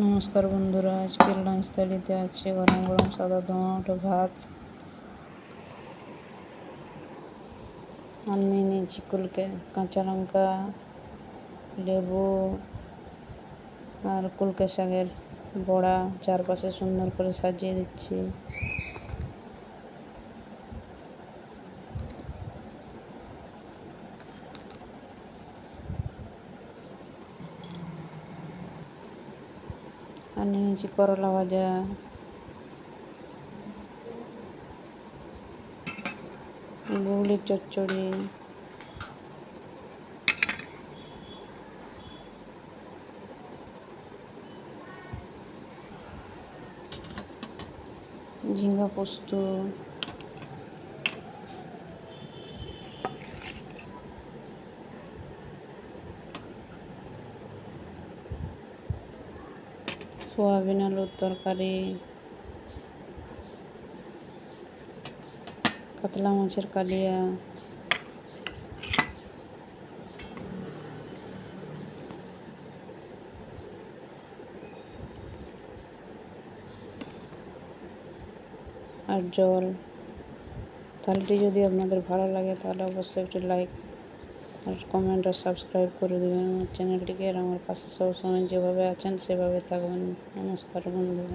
নমস্কার বন্ধুরা, আজকের লাঞ্চ থালিতে আছে গরম গরম সাদা ধোঁয়াটো ভাত, আর নিয়ে নিয়েছি কুলকে কাঁচা লঙ্কা, লেবু, আর কুলকে শাকের বড়া, চারপাশে সুন্দর করে সাজিয়ে দিচ্ছি। আর নিয়েছি করলা ভাজা গুগলির চচ্চড়ি ঝিঙ্গা পোস্ত সোয়াবিন আলুর তরকারি। কাতলা মাছের কালিয়া। আর জল। থালিটি যদি আপনাদের ভালো লাগে তাহলে অবশ্যই একটি লাইক আর কমেন্ট আর সাবস্ক্রাইব করে দেবেন। আমার চ্যানেলটিকে আর আমার পাশে সবসময় যেভাবে আছেন সেভাবে থাকবেন। নমস্কার বন্ধুরা।